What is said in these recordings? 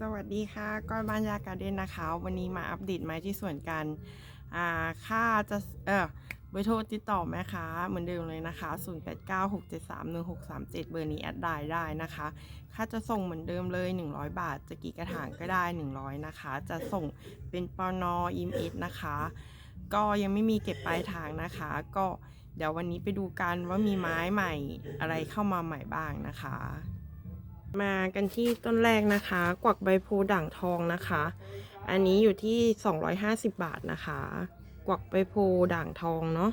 สวัสดีค่ะก้อยบ้านยาการ์เด้นนะคะ วันนี้มาอัปเดตไม้ที่สวนกันอ่าค่าจะเออเบอร์โทรติดต่อแม่ค้าเหมือนเดิมเลยนะคะ 0896731637 เบอร์นี้แอดได้ได้นะคะ ค่าจะส่งเหมือนเดิมเลย 100 บาท จะกี่กระถางก็ได้ 100 นะคะ จะส่งเป็นปอนออิมเอสนะคะ ก็ยังไม่มีเก็บปลายทางนะคะ ก็เดี๋ยววันนี้ไปดูกันว่ามีไม้ใหม่อะไรเข้ามาใหม่บ้างนะคะ มากันที่ต้นแรกนะคะ กวักใบโพด่างทองนะคะ อันนี้อยู่ที่ 250 บาทนะคะ กวักใบโพด่างทองเนาะ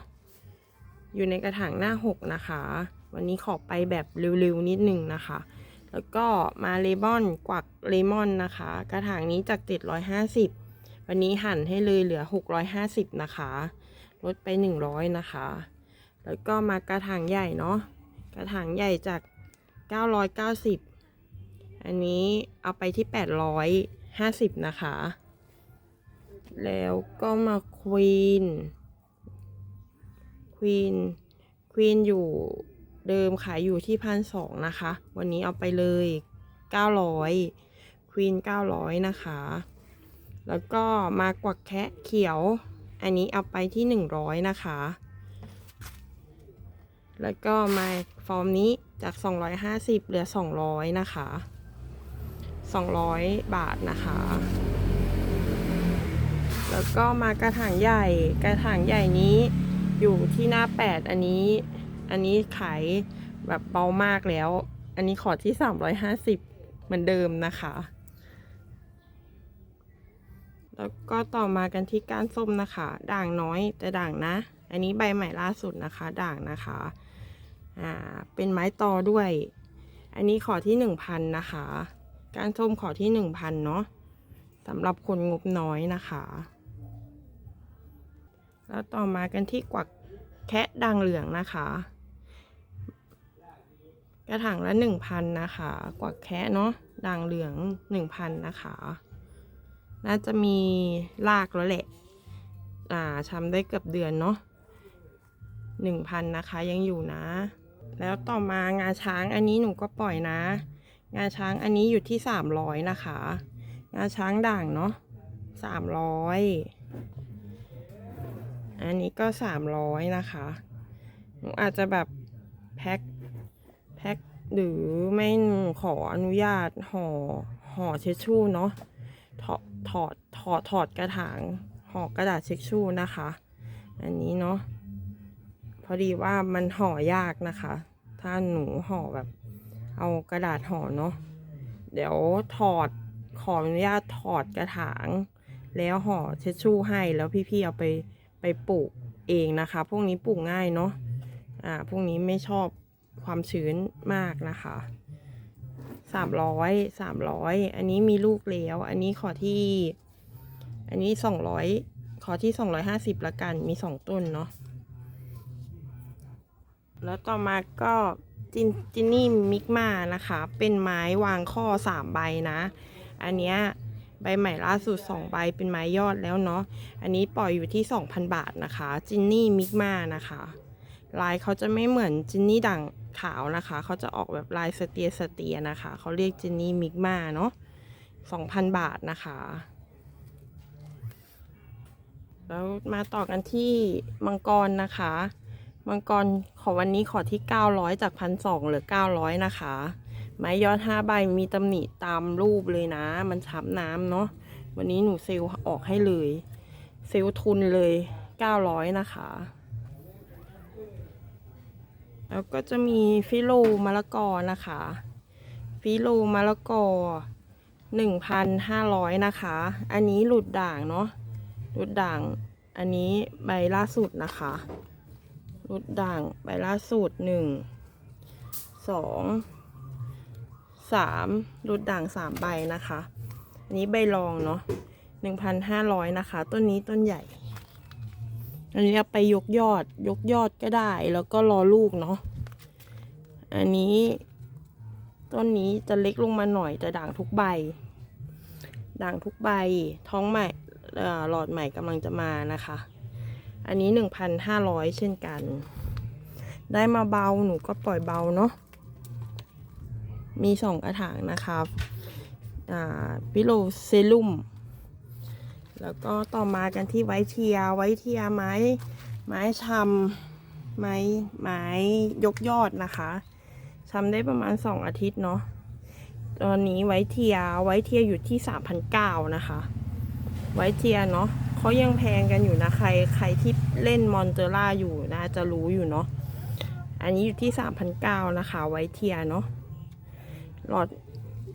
อยู่ในกระถางหน้า 6 นะคะ วันนี้ขอไปแบบเร็วๆนิดนึงนะคะ แล้วก็มาเลมอนกวักเลมอนนะคะ กระถางนี้จาก 750 วันนี้หั่นให้เลยเหลือ 650 นะคะลดไป 100 นะคะ แล้วก็มากระถางใหญ่เนาะกระถางใหญ่จาก 990 อันนี้เอาไปที่ 850 นะคะ แล้วก็มาควีน ควีน ควีนอยู่เดิมขายอยู่ที่พันสองนะคะ วันนี้เอาไปเลย 900 ควีน 900 นะคะ แล้วก็มากวักแคะเขียว อันนี้เอาไปที่ 100 นะคะ แล้วก็มาฟอร์มนี้จาก 250 เหลือ 200 นะคะ 200 บาทนะคะ แล้วก็มากระถางใหญ่ กระถางใหญ่นี้อยู่ที่หน้า 8 อันนี้ อันนี้ขายแบบเบามากแล้ว อันนี้ขอที่ 350 เหมือนเดิมนะคะ แล้วก็ต่อมากันที่ก้านส้มนะคะ ด่างน้อยแต่ด่างนะ อันนี้ใบใหม่ล่าสุดนะคะ ด่างนะคะ อ่า เป็นไม้ตอด้วย อันนี้ขอที่ 1,000 นะคะ ก้านส้มขอที่1,000เนาะสำหรับคนงบน้อยนะคะ แล้วต่อมากันที่กวักแคะด่างเหลืองนะคะ กระถางละ1,000นนะคะ กวักแคะเนาะด่างเหลือง1,000นนะคะ น่าจะมีรากแล้วแหละ อ่าทำได้เกือบเดือนเนาะ1,000นะคะยังอยู่นะ แล้วต่อมางาช้างอันนี้หนูก็ปล่อยนะ งาช้างอันนี้อยู่ที่300นะคะ งาช้างด่างเนาะ300อันนี้ก็300นะคะหนูอาจจะแบบแพ็คแพ็คหรือไม่ขออนุญาตห่อห่อเช็ดชู่เนาะถอดถอดถอดถอดกระถางห่อกระดาษเช็ดชู่นะคะ อันนี้เนาะพอดีว่ามันห่อยากนะคะ ถ้าหนูห่อแบบ เอากระดาษห่อเนาะเดี๋ยวถอดขออนุญาตถอดกระถาง แล้วห่อเช็ดชู่ให้แล้วพี่ๆเอาไปไปปลูกเองนะคะ พวกนี้ปลูกง่ายเนาะอ่าพวกนี้ไม่ชอบความชื้นมากนะคะสามร้อยสามร้อยอันนี้มีลูกแล้ว อันนี้ขอที่ อันนี้สองร้อยขอที่สองร้อยห้าสิบละกันมีสองต้นเนาะแล้วต่อมาก็ จินจินนี่มิกมานะคะ เป็นไม้วางข้อสามใบนะ อันเนี้ยใบใหม่ล่าสุดสองใบเป็นไม้ยอดแล้วเนาะ อันนี้ปล่อยอยู่ที่2,000บาทนะคะ จินนี่มิกมานะคะ ลายเขาจะไม่เหมือนจินนี่ด่างขาวนะคะ เขาจะออกแบบลายสเตียสเตียนะคะ เขาเรียกจินนี่มิกมาเนาะ2,000บาทนะคะ แล้วมาต่อกันที่มังกรนะคะ มังกรขอวันนี้ขอที่ 900 จาก1,200เหลือ 900 นะคะ ไม้ยอด 5 ใบมีตำหนิตามรูปเลยนะ มันช้ำน้ำเนาะวันนี้หนูเซลออกให้เลย เซลทุนเลย 900 นะคะ แล้วก็จะมีฟิโลมะละกอนะคะ ฟิโลมะละกอ 1,500 นะคะ อันนี้หลุดด่างเนาะหลุดด่างอันนี้ใบล่าสุดนะคะ หลุดด่างใบล่าสุดหนึ่งสองสามรุดด่างสามใบนะคะอันนี้ใบรองเนาะหนึ่งพันห้าร้อยนะคะ ต้นนี้ต้นใหญ่ อันนี้ไปยกยอดยกยอดก็ได้แล้วก็รอลูกเนาะอันนี้ต้นนี้จะเล็กลงมาหน่อยแต่ด่างทุกใบ ด่างทุกใบท้องใหม่หลอดใหม่กำลังจะมานะคะ อันนี้หนึ่งพันห้าร้อยเช่นกัน ได้มาเบาหนูก็ปล่อยเบาเนาะมีสองกระถางนะคะอ่าพิโลเซรุ่ม แล้วก็ต่อมากันที่ไวเทีย ไวเทียไม้ ไม้ชำไม้ไม้ยกยอดนะคะชำได้ประมาณ2อาทิตย์เนาะ ตอนนี้ไวเทีย ไวเทียอยู่ที่3,900นะคะ ไวเทียเนาะ เขายังแพงกันอยู่นะใครใครที่เล่นมอนเตอร่าอยู่นะจะรู้อยู่เนาะอันนี้อยู่ที่3,900นะคะ ไวเทียเนาะหลอด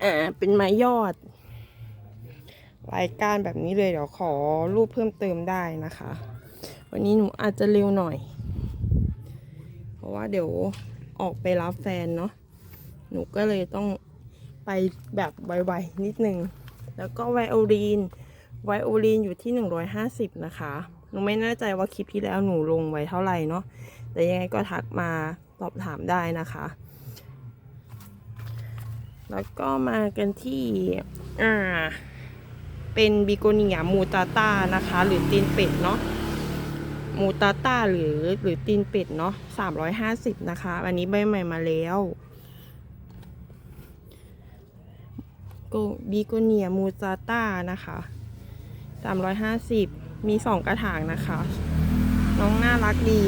อ่าเป็นไม้ยอดรายการแบบนี้เลยเดี๋ยวขอรูปเพิ่มเติมได้นะคะ วันนี้หนูอาจจะเร็วหน่อย เพราะว่าเดี๋ยวออกไปรับแฟนเนาะหนูก็เลยต้องไปแบบไวๆนิดนึง แล้วก็ไวโอลีน ไวโอลีนอยู่ที่ 150 นะคะ หนูไม่แน่ใจว่าคลิปที่แล้วหนูลงไว้เท่าไหร่เนาะ แต่ยังไงก็ทักมาสอบถามได้นะคะ แล้วก็มากันที่ อ่า เป็นบิโกเนียมูตาต้านะคะ หรือตีนเป็ดเนาะ มูตาต้าหรือหรือตีนเป็ดเนาะสามร้อยห้าสิบนะคะ อันนี้ใบใหม่มาแล้วโกบิโกเนียมูตาต้านะคะ สามร้อยห้าสิบมีสองกระถางนะคะ น้องน่ารักดี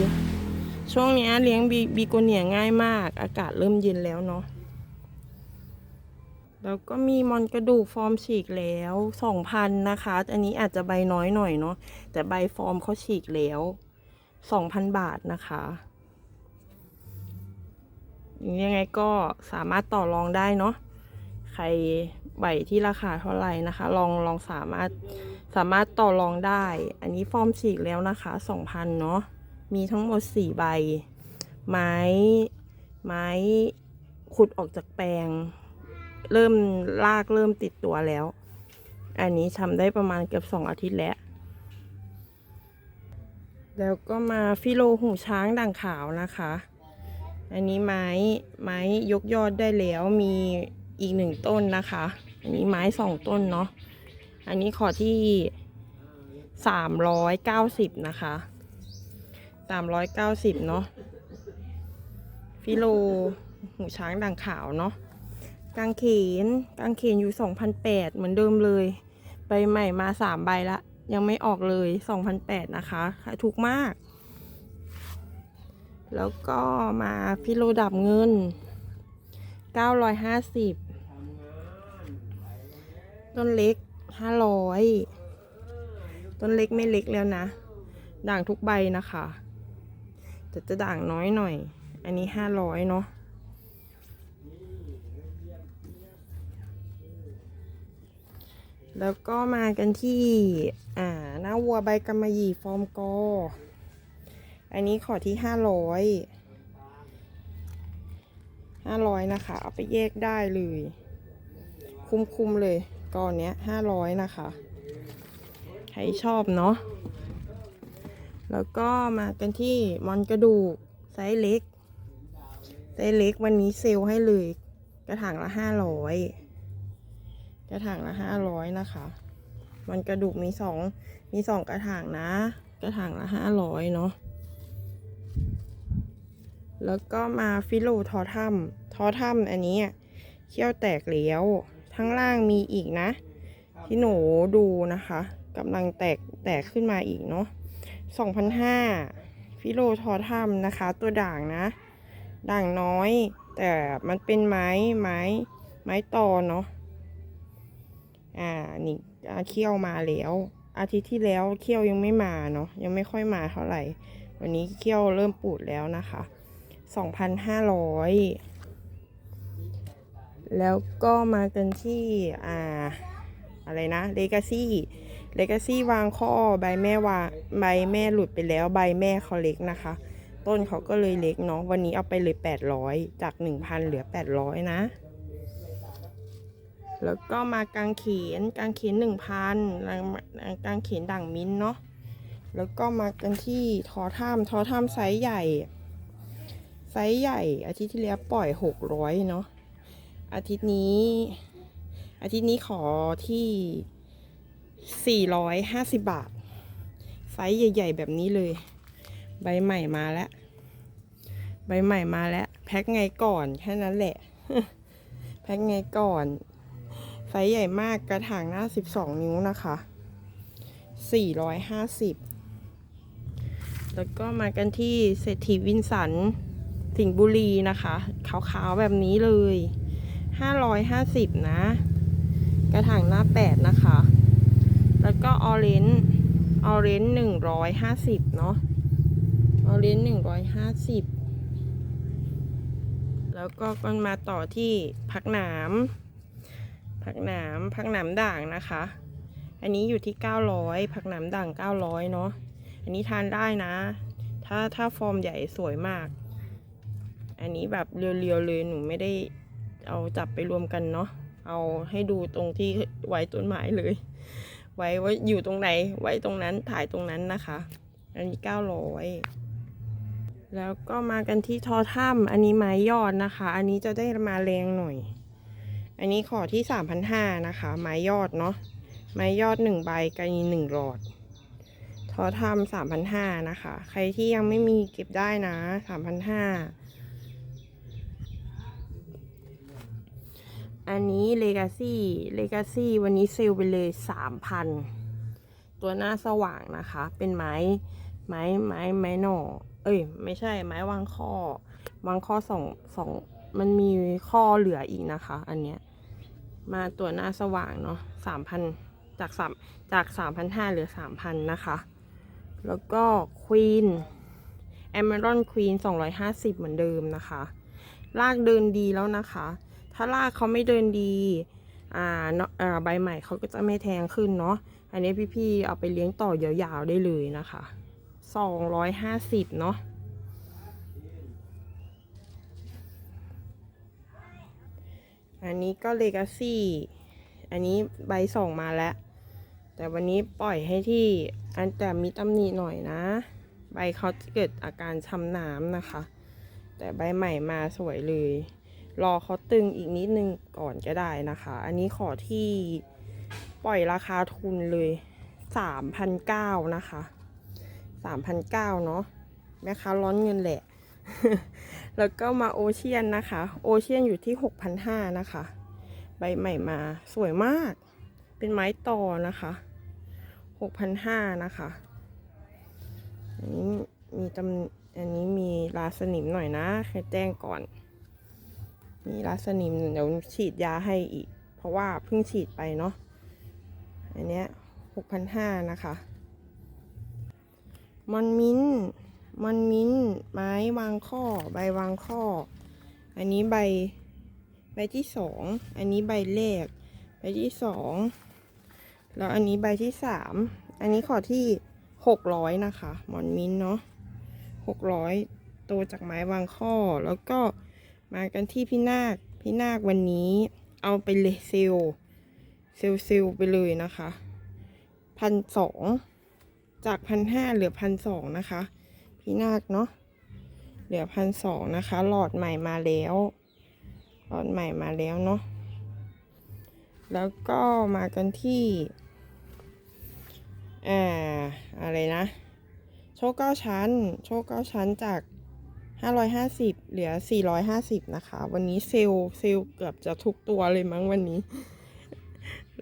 ช่วงนี้เลี้ยงบีบิโกเนียง่ายมาก อากาศเริ่มเย็นแล้วเนาะ แล้วก็มีมอนกระดูกฟอร์มฉีกแล้วสองพันนะคะ อันนี้อาจจะใบน้อยหน่อยเนาะ แต่ใบฟอร์มเขาฉีกแล้วสองพันบาทนะคะยังไงก็สามารถต่อรองได้เนาะ ใคร ใบที่ราคาเท่าไหร่นะคะ ลองลองสามารถสามารถต่อรองได้ อันนี้ฟอร์มฉีกแล้วนะคะสองพันเนาะ มีทั้งหมดสี่ใบ ไม้ไม้ขุดออกจากแปลง เริ่มลากเริ่มติดตัวแล้ว อันนี้ทำได้ประมาณเกือบสองอาทิตย์แล้ว แล้วก็มาฟิโลหูช้างด่างขาวนะคะ อันนี้ไม้ไม้ยกยอดได้แล้วมีอีกหนึ่งต้นนะคะ อันนี้ไม้สองต้นเนาะ อันนี้ขอที่สามร้อยเก้าสิบนะคะสามร้อยเก้าสิบเนาะ ฟิโล หูช้างด่างขาวเนาะ กางเขน กางเขนอยู่2,008เหมือนเดิมเลย ใบใหม่มา3ใบละ ยังไม่ออกเลย2,008นแปดนะคะขายถูกมาก แล้วก็มาฟิโลดับเงิน950 ต้นเล็ก500ต้นเล็กไม่เล็กแล้วนะ ด่างทุกใบนะคะแต่จะด่างน้อยหน่อย อันนี้500เนาะแล้วก็มากันที่ อ่า หน้าวัวใบกำมะหยี่ฟอร์มกอ อันนี้ขอที่ห้าร้อย ห้าร้อยนะคะ เอาไปแยกได้เลย คุ้มๆเลย ก้อนเนี้ยห้าร้อยนะคะ ใครชอบเนาะ แล้วก็มากันที่มอนกระดูกไซส์เล็ก ไซส์เล็กวันนี้เซลให้เลย กระถางละห้าร้อยกระถางละห้าร้อยนะคะ มันกระดูกมีสองมีสองกระถางนะ กระถางละห้าร้อยเนาะแล้วก็มาฟิโลทอถ้ำทอถ้ำอันนี้เขี้ยวแตกแล้ว ทั้งล่างมีอีกนะ ที่หนูดูนะคะกำลังแตกแตกขึ้นมาอีกเนาะสองพันห้าฟิโลทอถ้ำนะคะ ตัวด่างนะ ด่างน้อย แต่มันเป็นไม้ไม้ไม้ตอเนาะอ่านี่อาเคี่ยวมาแล้ว อาทิตย์ที่แล้วเคี่ยวยังไม่มาเนาะยังไม่ค่อยมาเท่าไหร่ วันนี้เคี่ยวเริ่มปูดแล้วนะคะสองพันห้าร้อย แล้วก็มากันที่อ่าอะไรนะเลกาซี่เลกาซี่วางข้อใบแม่วางใบแม่หลุดไปแล้วใบแม่เขาเล็กนะคะ ต้นเขาก็เลยเล็กเนาะวันนี้เอาไปเลยแปดร้อยจากหนึ่งพันเหลือแปดร้อยนะ แล้วก็มากางเขนกางเขนหนึ่งพันกางเขนด่างมิ้นเนาะแล้วก็มากันที่ทอถ้ำทอถ้ำไซส์ใหญ่ไซส์ใหญ่อาทิตย์ที่แล้วปล่อยหกร้อยเนาะ อาทิตย์นี้ อาทิตย์นี้ขอที่สี่ร้อยห้าสิบบาท ไซส์ใหญ่ ๆ แบบนี้เลย ใบใหม่มาแล้ว ใบใหม่มาแล้ว แพ็คไงก่อน แค่นั้นแหละ แพ็คไงก่อน ไซส์ใหญ่มากกระถางหน้า 12 นิ้วนะคะ 450แล้วก็มากันที่เศรษฐีวินสัน สิงห์บุรีนะคะ ขาวๆแบบนี้เลย 550 นะ กระถางหน้า 8 นะคะ แล้วก็ออเรนจ์ออเรนจ์150 เนาะออเรนจ์150 แล้วก็ก็มาต่อที่ผักหนามผักหนามผักหนามด่างนะคะ อันนี้อยู่ที่ 900 ผักหนามด่าง 900 เนาะอันนี้ทานได้นะ ถ้าถ้าฟอร์มใหญ่สวยมาก อันนี้แบบเรียวๆเลยหนูไม่ได้ เอาจับไปรวมกันเนาะเอาให้ดูตรงที่ไว้ต้นไม้เลย ไว้ว่าอยู่ตรงไหน ไว้ตรงนั้นถ่ายตรงนั้นนะคะ อันนี้900แล้วก็มากันที่ทอถ้ำอันนี้ไม้ยอดนะคะ อันนี้จะได้มาแรงหน่อย อันนี้ขอที่3,500นห้านะคะ ไม้ยอดเนาะไม้ยอดหนึ่งใบกันหนึ่งหลอด ทอทำสามพันห้านะคะ ใครที่ยังไม่มีเก็บได้นะสามพันห้า อันนี้เลกาซี่เลกาซี่วันนี้เซลไปเลยสามพันตัวหน้าสว่างนะคะ เป็นไม้ไม้ไม้ไม้หน่อ เอ้ย ไม่ใช่ไม้วางข้อ วางข้อสองสองมันมีข้อเหลืออีกนะคะ อันเนี้ยมาตัวหน้าสว่างเนาะสามพันจากสามจากสามพันห้าเหลือสามพันนะคะ แล้วก็ควีนแอมเบรอนควีนสองร้อยห้าสิบเหมือนเดิมนะคะ ลากเดินดีแล้วนะคะ ถ้าลากเขาไม่เดินดีอ่าเนอะอ่าใบใหม่เขาก็จะไม่แทงขึ้นเนาะอันนี้พี่ๆเอาไปเลี้ยงต่อยาวๆได้เลยนะคะสองร้อยห้าสิบเนาะอันนี้ก็เลกาซี่อันนี้ใบส่งมาแล้ว แต่วันนี้ปล่อยให้ที่อันแต่มีตำหนิหน่อยนะ ใบเขาเกิดอาการช้ำน้ำนะคะ แต่ใบใหม่มาสวยเลย รอเขาตึงอีกนิดนึงก่อนก็ได้นะคะ อันนี้ขอที่ปล่อยราคาทุนเลยสามพันเก้านะคะสามพันเก้าเนาะแม่ค้าร้อนเงินแหละ แล้วก็มาโอเชียนนะคะ โอเชียนอยู่ที่หกพันห้านะคะ ใบใหม่มาสวยมาก เป็นไม้ต่อนะคะหกพันห้านะคะ อันนี้มีตำอันนี้มีราสนิมหน่อยนะแค่แจ้งก่อน มีราสนิมเดี๋ยวฉีดยาให้อีก เพราะว่าเพิ่งฉีดไปเนาะอันเนี้ยหกพันห้านะคะมอนมินมอนมินไม้วางข้อ ใบวางข้อ อันนี้ใบใบที่สองอันนี้ใบแรกใบที่สองแล้วอันนี้ใบที่สามอันนี้ขอที่หกร้อยนะคะมอนมินเนาะหกร้อยโตจากไม้วางข้อแล้วก็ มากันที่พี่นาคพี่นาควันนี้เอาไปเลยเซลเซลเซลลไปเลยนะคะพันสองจากพันห้าเหลือพันสองนะคะ พี่นาคเนาะเหลือพันสองนะคะ หลอดใหม่มาแล้ว หลอดใหม่มาแล้วเนาะแล้วก็มากันที่อ่าอะไรนะ โชคเก้าชั้น โชคเก้าชั้นจาก ห้าร้อยห้าสิบเหลือสี่ร้อยห้าสิบนะคะ วันนี้เซลล์เซลล์เกือบจะทุกตัวเลยมั้งวันนี้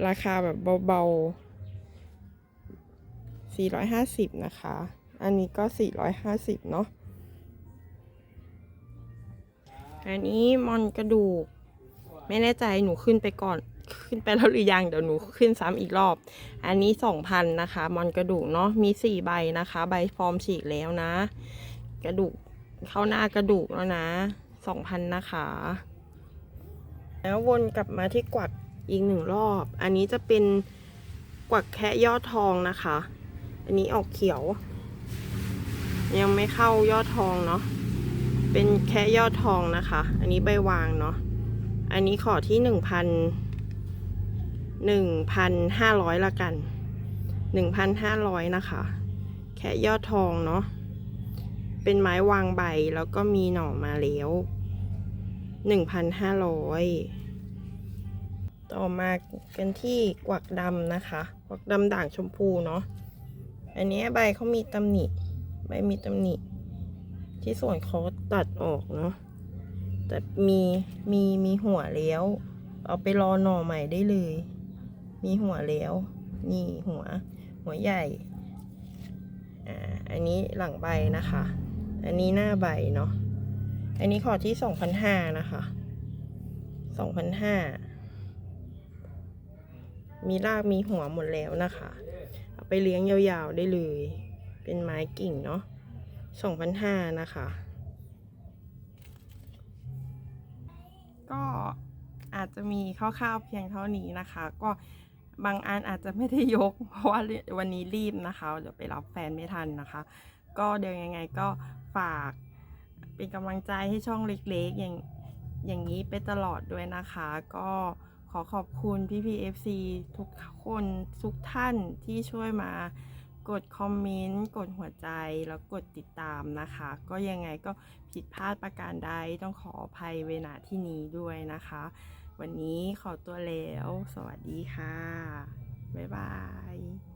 ราคาแบบเบาๆสี่ร้อยห้าสิบนะคะ อันนี้ก็สี่ร้อยห้าสิบเนาะอันนี้มอนกระดูก ไม่แน่ใจหนูขึ้นไปก่อนขึ้นไปแล้วหรือยังเดี๋ยวหนูขึ้นซ้ำอีกรอบ อันนี้สองพันนะคะ มอนกระดูกเนาะมีสี่ใบนะคะ ใบฟอร์มฉีกแล้วนะ กระดูก เข้าหน้ากระดูกแล้วนะสองพันนะคะ แล้ววนกลับมาที่กวักอีกหนึ่งรอบ อันนี้จะเป็นกวักแคะยอดทองนะคะ อันนี้ออกเขียว ยังไม่เข้ายอดทองเนาะ เป็นแค่ยอดทองนะคะ อันนี้ใบวางเนาะ อันนี้ขอที่หนึ่งพันหนึ่งพันห้าร้อยละกันหนึ่งพันห้าร้อยนะคะ แค่ยอดทองเนาะ เป็นไม้วางใบแล้วก็มีหน่อมาแล้วหนึ่งพันห้าร้อยต่อมากันที่กวักดำนะคะ กวักดำด่างชมพูเนาะ อันนี้ใบเขามีตำหนิ ใบมีตำหนิ ที่ส่วนเขาตัดออกเนาะ แต่มีมีมีหัวแล้ว เอาไปรอหน่อใหม่ได้เลย มีหัวแล้ว นี่หัว หัวใหญ่ อ่า อันนี้หลังใบนะคะ อันนี้หน้าใบเนาะ อันนี้ขอที่สองพันห้านะคะสองพันห้ามีรากมีหัวหมดแล้วนะคะ เอาไปเลี้ยงยาวๆได้เลย เป็นไม้กิ่งเนาะสองพันห้านะคะ ก็อาจจะมีคร่าวๆเพียงเท่านี้นะคะ ก็บางอันอาจจะไม่ได้ยก เพราะว่าวันนี้รีบนะคะ เดี๋ยวไปรับแฟนไม่ทันนะคะ ก็เดี๋ยวยังไงก็ฝากเป็นกำลังใจให้ช่องเล็กๆ อย่างอย่างนี้ไปตลอดด้วยนะคะ ก็ขอขอบคุณพี่พีเอฟซีทุกคนทุกท่านที่ช่วยมากดคอมเมนต์ กดหัวใจแล้วกดติดตามนะคะ ก็ยังไงก็ผิดพลาดประการใดต้องขออภัยเวลาที่นี้ด้วยนะคะ วันนี้ขอตัวแล้ว สวัสดีค่ะ บ๊ายบาย